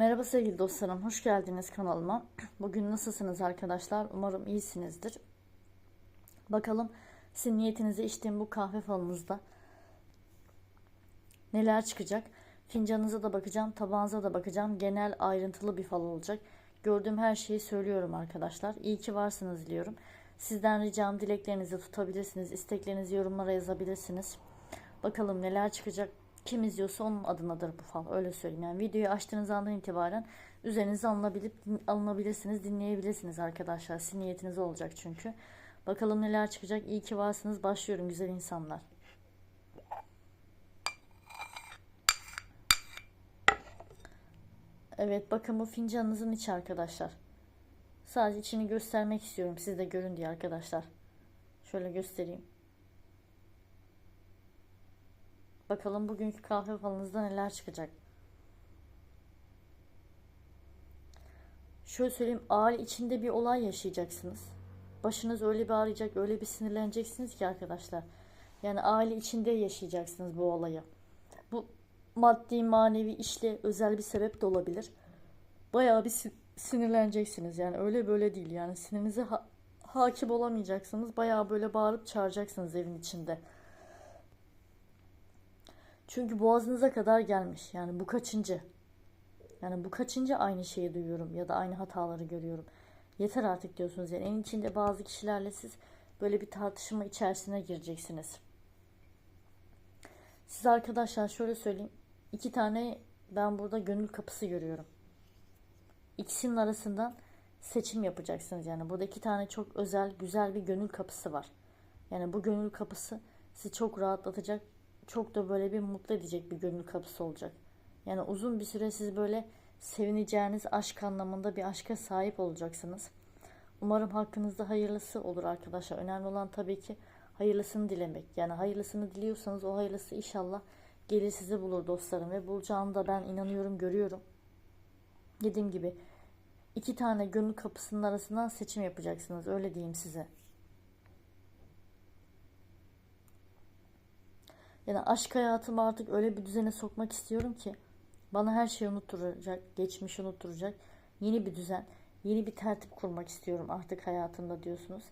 Merhaba sevgili dostlarım, hoş geldiniz kanalıma. Bugün nasılsınız arkadaşlar? Umarım iyisinizdir. Bakalım sizin niyetinize içtiğim bu kahve falınızda neler çıkacak? Fincanınıza da bakacağım, tabağınıza da bakacağım. Genel ayrıntılı bir fal olacak. Gördüğüm her şeyi söylüyorum arkadaşlar. İyi ki varsınız diliyorum. Sizden ricam dileklerinizi tutabilirsiniz. isteklerinizi yorumlara yazabilirsiniz. Bakalım neler çıkacak. Kim izliyorsa onun adınadır bu fal. Öyle söyleyeyim. Yani videoyu açtığınız andan itibaren üzerinize alınabilip alınabilirsiniz, dinleyebilirsiniz arkadaşlar. Sizin niyetiniz olacak çünkü. Bakalım neler çıkacak. İyi ki varsınız. Başlıyorum güzel insanlar. Evet bakın bu fincanınızın içi arkadaşlar. Sadece içini göstermek istiyorum. Siz de görün diye arkadaşlar. Şöyle göstereyim. Bakalım bugünkü kahve falınızda neler çıkacak. Şöyle söyleyeyim aile içinde bir olay yaşayacaksınız. Başınız öyle bir ağrıyacak, öyle bir sinirleneceksiniz ki arkadaşlar. Yani aile içinde yaşayacaksınız bu olayı. Bu maddi, manevi, işle özel bir sebep de olabilir. Bayağı bir sinirleneceksiniz yani öyle böyle değil yani sinirinize ha- hakim olamayacaksınız. Bayağı böyle bağırıp çağıracaksınız evin içinde. Çünkü boğazınıza kadar gelmiş. Yani bu kaçıncı? Yani bu kaçıncı aynı şeyi duyuyorum ya da aynı hataları görüyorum. Yeter artık diyorsunuz. Yani en içinde bazı kişilerle siz böyle bir tartışma içerisine gireceksiniz. Siz arkadaşlar şöyle söyleyeyim. iki tane ben burada gönül kapısı görüyorum. İkisinin arasından seçim yapacaksınız. Yani burada iki tane çok özel, güzel bir gönül kapısı var. Yani bu gönül kapısı sizi çok rahatlatacak, çok da böyle bir mutlu edecek bir gönül kapısı olacak. Yani uzun bir süre siz böyle sevineceğiniz aşk anlamında bir aşka sahip olacaksınız. Umarım hakkınızda hayırlısı olur arkadaşlar. Önemli olan tabii ki hayırlısını dilemek. Yani hayırlısını diliyorsanız o hayırlısı inşallah gelir sizi bulur dostlarım. Ve bulacağını da ben inanıyorum, görüyorum. Dediğim gibi iki tane gönül kapısının arasından seçim yapacaksınız. Öyle diyeyim size. Yani aşk hayatımı artık öyle bir düzene sokmak istiyorum ki bana her şeyi unutturacak, geçmişi unutturacak yeni bir düzen, yeni bir tertip kurmak istiyorum artık hayatımda diyorsunuz.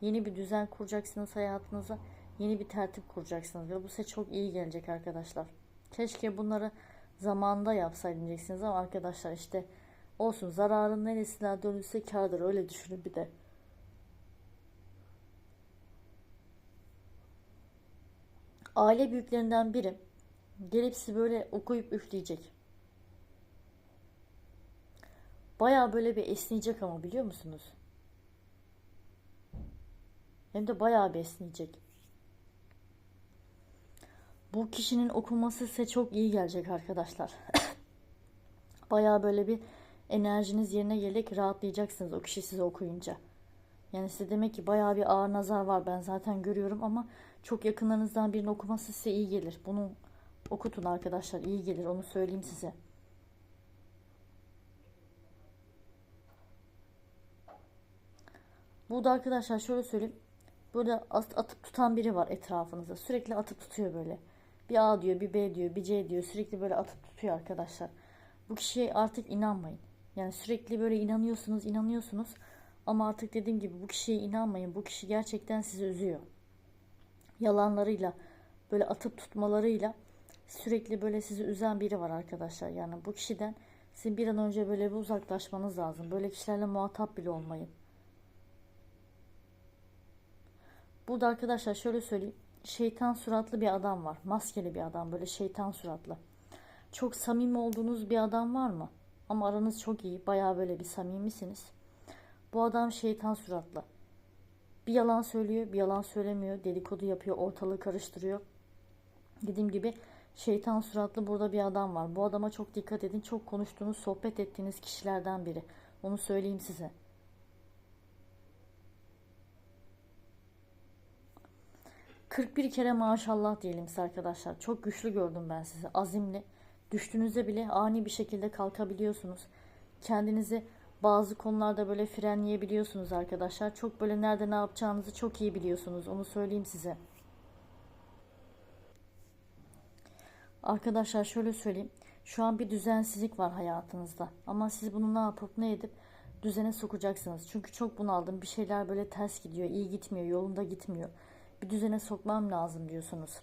Yeni bir düzen kuracaksınız hayatınıza, yeni bir tertip kuracaksınız ve bu size çok iyi gelecek arkadaşlar. Keşke bunları zamanında yapsaydım diyeceksiniz ama arkadaşlar işte olsun zararın neresinden dönülse kardır öyle düşünün bir de. Aile büyüklerinden biri gelip sizi böyle okuyup üfleyecek. Baya böyle bir esneyecek ama biliyor musunuz? Hem de bayağı bir esneyecek. Bu kişinin okuması size çok iyi gelecek arkadaşlar. Baya böyle bir enerjiniz yerine gelecek rahatlayacaksınız o kişi size okuyunca. Yani size demek ki bayağı bir ağır nazar var ben zaten görüyorum ama çok yakınlarınızdan birinin okuması size iyi gelir. Bunu okutun arkadaşlar iyi gelir onu söyleyeyim size. Burada arkadaşlar şöyle söyleyeyim. Burada atıp tutan biri var etrafınızda. Sürekli atıp tutuyor böyle. Bir A diyor, bir B diyor, bir C diyor. Sürekli böyle atıp tutuyor arkadaşlar. Bu kişiye artık inanmayın. Yani sürekli böyle inanıyorsunuz, inanıyorsunuz. Ama artık dediğim gibi bu kişiye inanmayın. Bu kişi gerçekten sizi üzüyor. Yalanlarıyla, böyle atıp tutmalarıyla sürekli böyle sizi üzen biri var arkadaşlar. Yani bu kişiden sizin bir an önce böyle bir uzaklaşmanız lazım. Böyle kişilerle muhatap bile olmayın. Burada arkadaşlar şöyle söyleyeyim. Şeytan suratlı bir adam var. Maskeli bir adam böyle şeytan suratlı. Çok samimi olduğunuz bir adam var mı? Ama aranız çok iyi. Baya böyle bir samimisiniz. Bu adam şeytan suratlı. Bir yalan söylüyor, bir yalan söylemiyor. Dedikodu yapıyor, ortalığı karıştırıyor. Dediğim gibi şeytan suratlı burada bir adam var. Bu adama çok dikkat edin. Çok konuştuğunuz, sohbet ettiğiniz kişilerden biri. Onu söyleyeyim size. ...41 kere maşallah diyelim size arkadaşlar. Çok güçlü gördüm ben sizi. Azimli. Düştüğünüzde bile ani bir şekilde kalkabiliyorsunuz. Kendinizi bazı konularda böyle frenleyebiliyorsunuz arkadaşlar. Çok böyle nerede ne yapacağınızı çok iyi biliyorsunuz. Onu söyleyeyim size. Arkadaşlar şöyle söyleyeyim. Şu an bir düzensizlik var hayatınızda. Ama siz bunu ne yapıp ne edip düzene sokacaksınız. Çünkü çok bunaldım. Bir şeyler böyle ters gidiyor, iyi gitmiyor, yolunda gitmiyor. Bir düzene sokmam lazım diyorsunuz.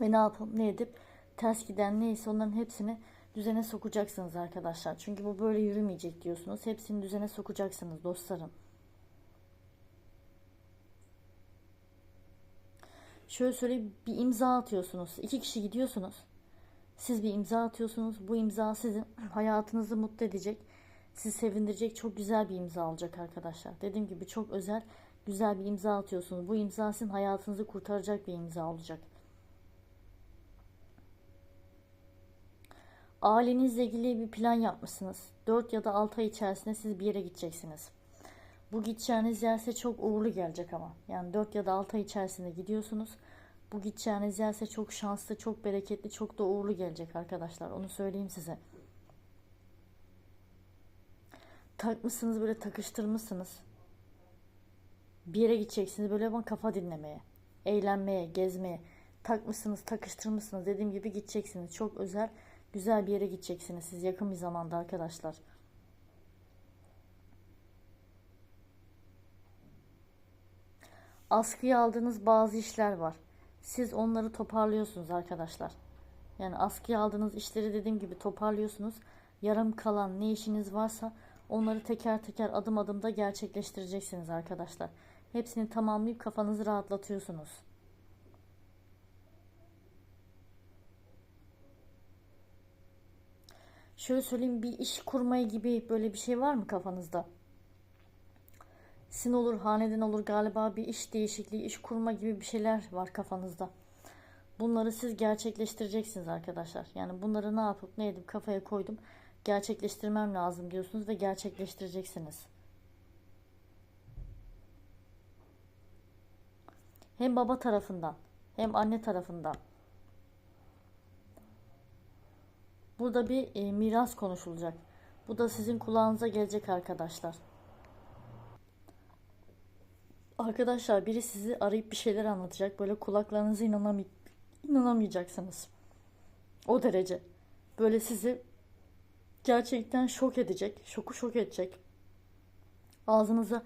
Ve ne yapıp ne edip ters giden neyse onların hepsini düzene sokacaksınız arkadaşlar. Çünkü bu böyle yürümeyecek diyorsunuz. Hepsini düzene sokacaksınız dostlarım. Şöyle söyleyeyim bir imza atıyorsunuz. İki kişi gidiyorsunuz. Siz bir imza atıyorsunuz. Bu imza sizin hayatınızı mutlu edecek. Sizi sevindirecek çok güzel bir imza olacak arkadaşlar. Dediğim gibi çok özel, güzel bir imza atıyorsunuz. Bu imza sizin hayatınızı kurtaracak bir imza olacak. Ailenizle ilgili bir plan yapmışsınız. 4 ya da 6 ay içerisinde siz bir yere gideceksiniz. Bu gideceğiniz yerse çok uğurlu gelecek ama. Yani 4 ya da 6 ay içerisinde gidiyorsunuz. Bu gideceğiniz yerse çok şanslı, çok bereketli, çok da uğurlu gelecek arkadaşlar. Onu söyleyeyim size. Takmışsınız böyle takıştırmışsınız. Bir yere gideceksiniz böyle ama kafa dinlemeye, eğlenmeye, gezmeye. Takmışsınız, takıştırmışsınız. Dediğim gibi gideceksiniz. Çok özel, güzel bir yere gideceksiniz siz yakın bir zamanda arkadaşlar. Askıya aldığınız bazı işler var. Siz onları toparlıyorsunuz arkadaşlar. Yani askıya aldığınız işleri dediğim gibi toparlıyorsunuz. Yarım kalan ne işiniz varsa onları teker teker adım adım da gerçekleştireceksiniz arkadaşlar. Hepsini tamamlayıp kafanızı rahatlatıyorsunuz. Şöyle söyleyeyim bir iş kurmayı gibi böyle bir şey var mı kafanızda? Sin olur, haneden olur galiba bir iş değişikliği, iş kurma gibi bir şeyler var kafanızda. Bunları siz gerçekleştireceksiniz arkadaşlar. Yani bunları ne yapıp ne edip kafaya koydum. Gerçekleştirmem lazım diyorsunuz ve gerçekleştireceksiniz. Hem baba tarafından hem anne tarafından. Burada bir e, miras konuşulacak. Bu da sizin kulağınıza gelecek arkadaşlar. Arkadaşlar biri sizi arayıp bir şeyler anlatacak. Böyle kulaklarınızı inanamay inanamayacaksınız. O derece. Böyle sizi gerçekten şok edecek. Şoku şok edecek. Ağzınızı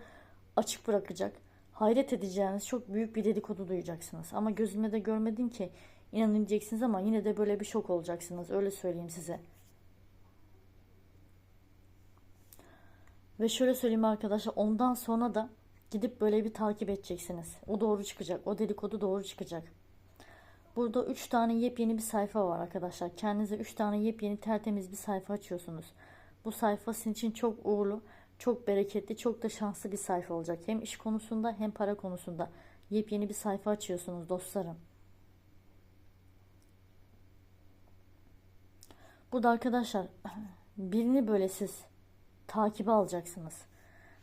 açık bırakacak. Hayret edeceğiniz çok büyük bir dedikodu duyacaksınız. Ama gözüme de görmedim ki inanacaksınız ama yine de böyle bir şok olacaksınız. Öyle söyleyeyim size. Ve şöyle söyleyeyim arkadaşlar ondan sonra da Gidip böyle bir takip edeceksiniz. O doğru çıkacak. O dedikodu doğru çıkacak. Burada 3 tane yepyeni bir sayfa var arkadaşlar. Kendinize 3 tane yepyeni tertemiz bir sayfa açıyorsunuz. Bu sayfa sizin için çok uğurlu, çok bereketli, çok da şanslı bir sayfa olacak. Hem iş konusunda hem para konusunda yepyeni bir sayfa açıyorsunuz dostlarım. Burada arkadaşlar birini böyle siz takibe alacaksınız.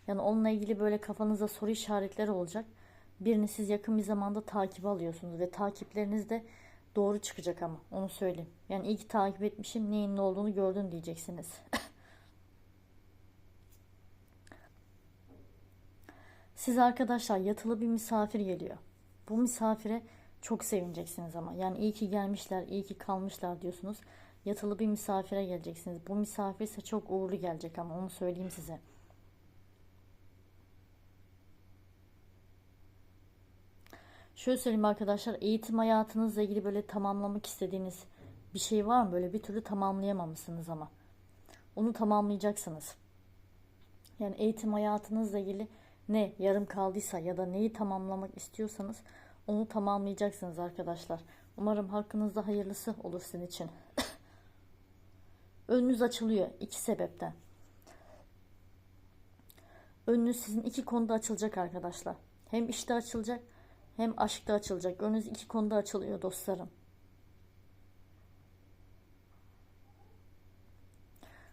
Yani onunla ilgili böyle kafanızda soru işaretleri olacak. Birini siz yakın bir zamanda takip alıyorsunuz ve takipleriniz de doğru çıkacak ama onu söyleyeyim. Yani iyi ki takip etmişim neyin ne olduğunu gördün diyeceksiniz. Siz arkadaşlar yatılı bir misafir geliyor. Bu misafire çok sevineceksiniz ama. Yani iyi ki gelmişler, iyi ki kalmışlar diyorsunuz. Yatılı bir misafire geleceksiniz. Bu misafir ise çok uğurlu gelecek ama onu söyleyeyim size. Şöyle söyleyeyim arkadaşlar eğitim hayatınızla ilgili böyle tamamlamak istediğiniz bir şey var mı? Böyle bir türlü tamamlayamamışsınız ama. Onu tamamlayacaksınız. Yani eğitim hayatınızla ilgili ne yarım kaldıysa ya da neyi tamamlamak istiyorsanız onu tamamlayacaksınız arkadaşlar. Umarım hakkınızda hayırlısı olur sizin için. Önünüz açılıyor iki sebepten. Önünüz sizin iki konuda açılacak arkadaşlar. Hem işte açılacak hem aşkta açılacak. Önünüz iki konuda açılıyor dostlarım.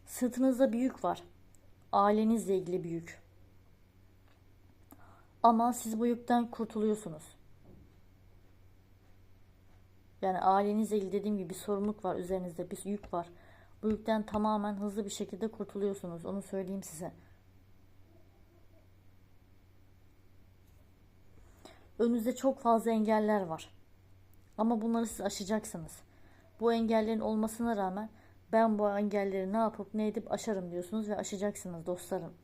Sırtınızda büyük var. Ailenizle ilgili büyük. Ama siz bu yükten kurtuluyorsunuz. Yani ailenizle ilgili dediğim gibi bir sorumluluk var üzerinizde, bir yük var. Bu yükten tamamen hızlı bir şekilde kurtuluyorsunuz. Onu söyleyeyim size. Önünüzde çok fazla engeller var. Ama bunları siz aşacaksınız. Bu engellerin olmasına rağmen Ben bu engelleri ne yapıp ne edip aşarım diyorsunuz ve aşacaksınız dostlarım.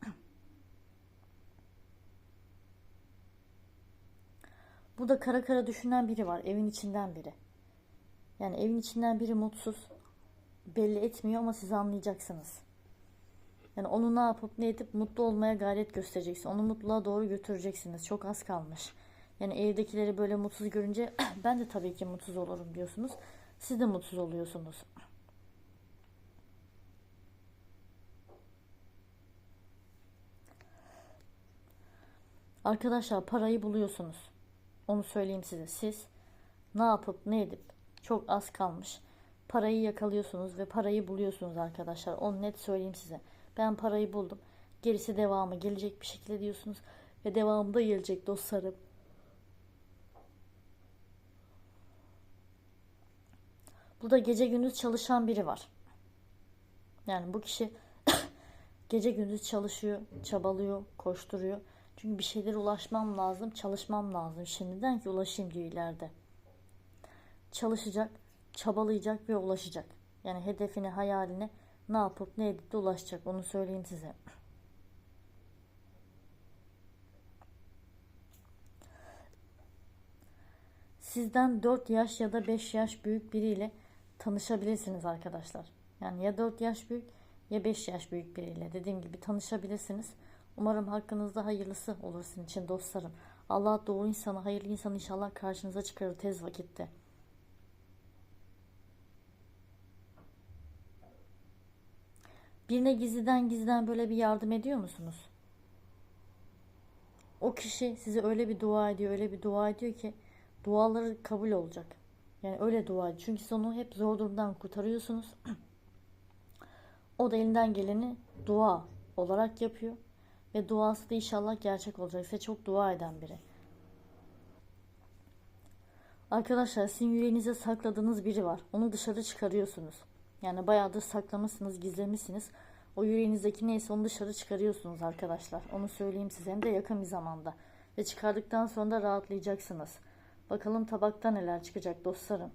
Burada kara kara düşünen biri var. Evin içinden biri. Yani evin içinden biri mutsuz. Belli etmiyor ama siz anlayacaksınız. Yani onu ne yapıp ne edip mutlu olmaya gayret göstereceksin. Onu mutluluğa doğru götüreceksiniz. Çok az kalmış. Yani evdekileri böyle mutsuz görünce ben de tabii ki mutsuz olurum diyorsunuz. Siz de mutsuz oluyorsunuz. Arkadaşlar parayı buluyorsunuz. Onu söyleyeyim size. Siz ne yapıp ne edip çok az kalmış. Parayı yakalıyorsunuz ve parayı buluyorsunuz arkadaşlar. Onu net söyleyeyim size. Ben parayı buldum. Gerisi devamı gelecek bir şekilde diyorsunuz. Ve devamı da gelecek dostlarım. Burada gece gündüz çalışan biri var. Yani bu kişi gece gündüz çalışıyor, çabalıyor, koşturuyor. Çünkü bir şeylere ulaşmam lazım, çalışmam lazım şimdiden ki ulaşayım diyor ileride. Çalışacak, çabalayacak ve ulaşacak. Yani hedefine, hayaline ne yapıp ne edip de ulaşacak onu söyleyeyim size. Sizden 4 yaş ya da 5 yaş büyük biriyle tanışabilirsiniz arkadaşlar. Yani ya 4 yaş büyük ya 5 yaş büyük biriyle dediğim gibi tanışabilirsiniz. Umarım hakkınızda hayırlısı olur sizin için dostlarım. Allah doğru insanı, hayırlı insanı inşallah karşınıza çıkarır tez vakitte. Birine gizliden gizliden böyle bir yardım ediyor musunuz? O kişi size öyle bir dua ediyor, öyle bir dua ediyor ki duaları kabul olacak. Yani öyle dua ediyor. Çünkü siz onu hep zor durumdan kurtarıyorsunuz. o da elinden geleni dua olarak yapıyor. Ve duası da inşallah gerçek olacak. Size çok dua eden biri. Arkadaşlar sizin yüreğinize sakladığınız biri var. Onu dışarı çıkarıyorsunuz. Yani bayağıdır saklamışsınız, gizlemişsiniz. O yüreğinizdeki neyse onu dışarı çıkarıyorsunuz arkadaşlar. Onu söyleyeyim size hem de yakın bir zamanda. Ve çıkardıktan sonra da rahatlayacaksınız. Bakalım tabakta neler çıkacak dostlarım.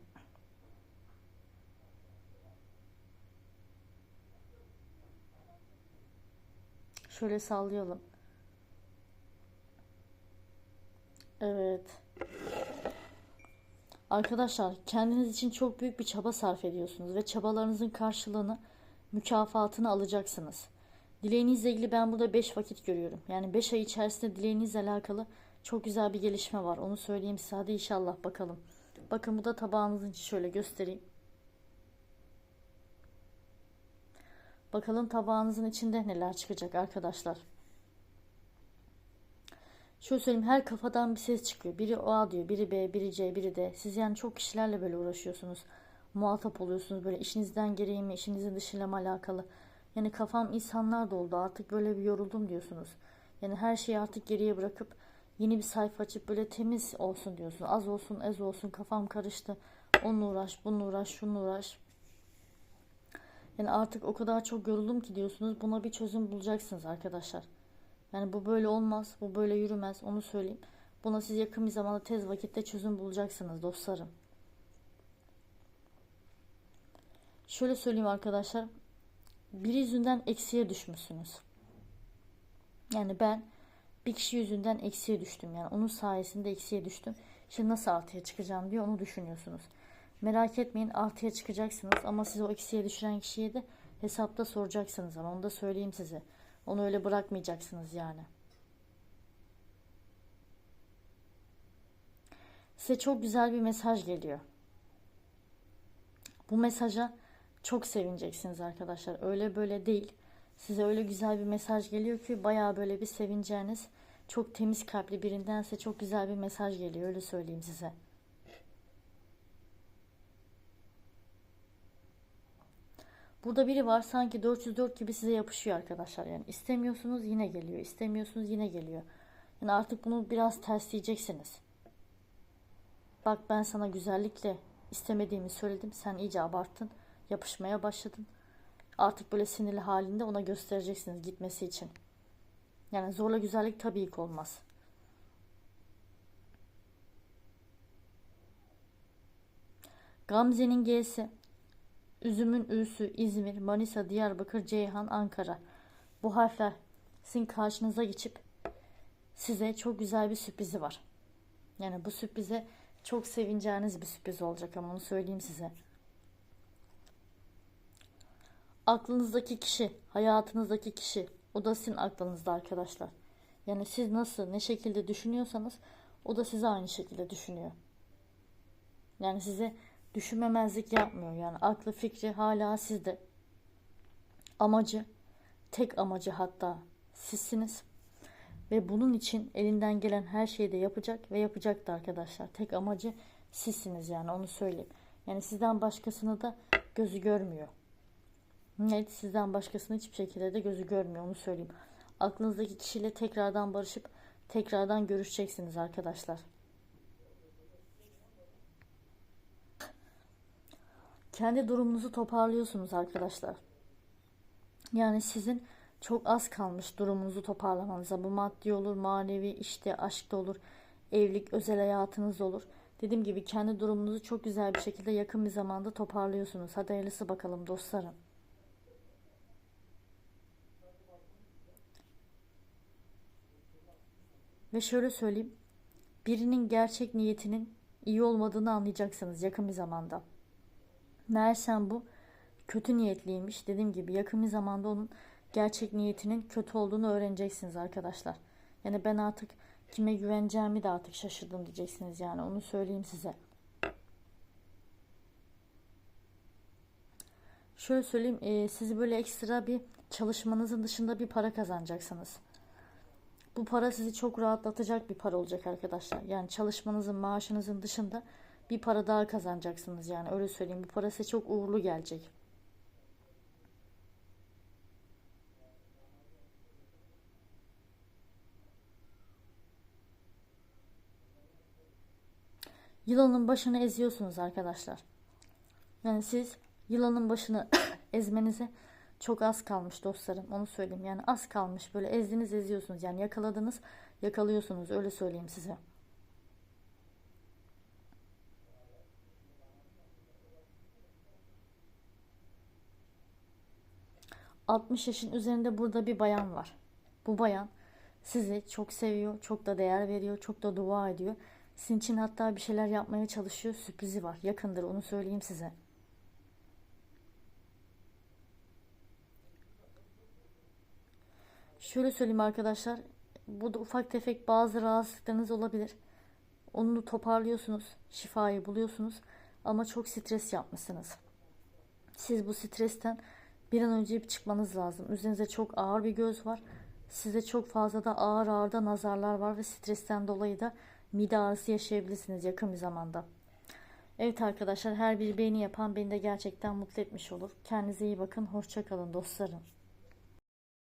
Şöyle sallayalım. Evet. Arkadaşlar kendiniz için çok büyük bir çaba sarf ediyorsunuz ve çabalarınızın karşılığını, mükafatını alacaksınız. Dileğinizle ilgili ben burada 5 vakit görüyorum. Yani 5 ay içerisinde dileğinizle alakalı çok güzel bir gelişme var. Onu söyleyeyim size. Hadi inşallah bakalım. Bakın bu da tabağınızın içi şöyle göstereyim. Bakalım tabağınızın içinde neler çıkacak arkadaşlar. Şöyle söyleyeyim her kafadan bir ses çıkıyor. Biri A diyor, biri B, biri C, biri D. Siz yani çok kişilerle böyle uğraşıyorsunuz. Muhatap oluyorsunuz böyle işinizden gereği mi, işinizin dışıyla mı alakalı. Yani kafam insanlar doldu artık böyle bir yoruldum diyorsunuz. Yani her şeyi artık geriye bırakıp yeni bir sayfa açıp böyle temiz olsun diyorsunuz. Az olsun, ez olsun kafam karıştı. Onunla uğraş, bununla uğraş, şununla uğraş. Yani artık o kadar çok yoruldum ki diyorsunuz. Buna bir çözüm bulacaksınız arkadaşlar. Yani bu böyle olmaz, bu böyle yürümez onu söyleyeyim. Buna siz yakın bir zamanda tez vakitte çözüm bulacaksınız dostlarım. Şöyle söyleyeyim arkadaşlar. Biri yüzünden eksiye düşmüşsünüz. Yani ben bir kişi yüzünden eksiye düştüm. Yani onun sayesinde eksiye düştüm. Şimdi nasıl artıya çıkacağım diye onu düşünüyorsunuz. Merak etmeyin artıya çıkacaksınız ama siz o eksiye düşüren kişiye de hesapta soracaksınız ama onu da söyleyeyim size. Onu öyle bırakmayacaksınız yani. Size çok güzel bir mesaj geliyor. Bu mesaja çok sevineceksiniz arkadaşlar. Öyle böyle değil. Size öyle güzel bir mesaj geliyor ki bayağı böyle bir sevineceğiniz, çok temiz kalpli birinden size çok güzel bir mesaj geliyor. Öyle söyleyeyim size. Burada biri var sanki 404 gibi size yapışıyor arkadaşlar. Yani istemiyorsunuz yine geliyor. istemiyorsunuz yine geliyor. Yani artık bunu biraz tersleyeceksiniz. Bak ben sana güzellikle istemediğimi söyledim. Sen iyice abarttın. Yapışmaya başladın. Artık böyle sinirli halinde ona göstereceksiniz gitmesi için. Yani zorla güzellik tabii ki olmaz. Gamze'nin G'si Üzümün Ü'sü İzmir, Manisa, Diyarbakır, Ceyhan, Ankara. Bu harfler sizin karşınıza geçip size çok güzel bir sürprizi var. Yani bu sürprize çok sevineceğiniz bir sürpriz olacak ama onu söyleyeyim size. Aklınızdaki kişi, hayatınızdaki kişi, o da sizin aklınızda arkadaşlar. Yani siz nasıl, ne şekilde düşünüyorsanız o da size aynı şekilde düşünüyor. Yani size düşünmemezlik yapmıyor. Yani aklı fikri hala sizde. Amacı, tek amacı hatta sizsiniz. Ve bunun için elinden gelen her şeyi de yapacak ve yapacaktı arkadaşlar. Tek amacı sizsiniz yani onu söyleyeyim. Yani sizden başkasını da gözü görmüyor. Evet sizden başkasını hiçbir şekilde de gözü görmüyor onu söyleyeyim. Aklınızdaki kişiyle tekrardan barışıp tekrardan görüşeceksiniz arkadaşlar. Kendi durumunuzu toparlıyorsunuz arkadaşlar. Yani sizin çok az kalmış durumunuzu toparlamanıza. Bu maddi olur, manevi, işte aşkta olur, evlilik, özel hayatınız olur. Dediğim gibi kendi durumunuzu çok güzel bir şekilde yakın bir zamanda toparlıyorsunuz. Hadi hayırlısı bakalım dostlarım. Ve şöyle söyleyeyim. Birinin gerçek niyetinin iyi olmadığını anlayacaksınız yakın bir zamanda. Meğersem bu kötü niyetliymiş. Dediğim gibi yakın bir zamanda onun gerçek niyetinin kötü olduğunu öğreneceksiniz arkadaşlar. Yani ben artık kime güveneceğimi de artık şaşırdım diyeceksiniz yani onu söyleyeyim size. Şöyle söyleyeyim e, sizi böyle ekstra bir çalışmanızın dışında bir para kazanacaksınız. Bu para sizi çok rahatlatacak bir para olacak arkadaşlar. Yani çalışmanızın maaşınızın dışında bir para daha kazanacaksınız yani öyle söyleyeyim. Bu para size çok uğurlu gelecek. Yılanın başını eziyorsunuz arkadaşlar. Yani siz yılanın başını ezmenize çok az kalmış dostlarım. Onu söyleyeyim. Yani az kalmış. Böyle ezdiniz eziyorsunuz. Yani yakaladınız yakalıyorsunuz. Öyle söyleyeyim size. ...60 yaşın üzerinde burada bir bayan var. Bu bayan sizi çok seviyor, çok da değer veriyor, çok da dua ediyor. Sizin için hatta bir şeyler yapmaya çalışıyor. Sürprizi var. Yakındır onu söyleyeyim size. Şöyle söyleyeyim arkadaşlar. Burada ufak tefek bazı rahatsızlıklarınız olabilir. Onu toparlıyorsunuz. Şifayı buluyorsunuz. Ama çok stres yapmışsınız. Siz bu stresten bir an önce bir çıkmanız lazım. Üzerinize çok ağır bir göz var. Size çok fazla da ağır ağır da nazarlar var ve stresten dolayı da mide ağrısı yaşayabilirsiniz yakın bir zamanda. Evet arkadaşlar her bir beğeni yapan beni de gerçekten mutlu etmiş olur. Kendinize iyi bakın. Hoşçakalın dostlarım.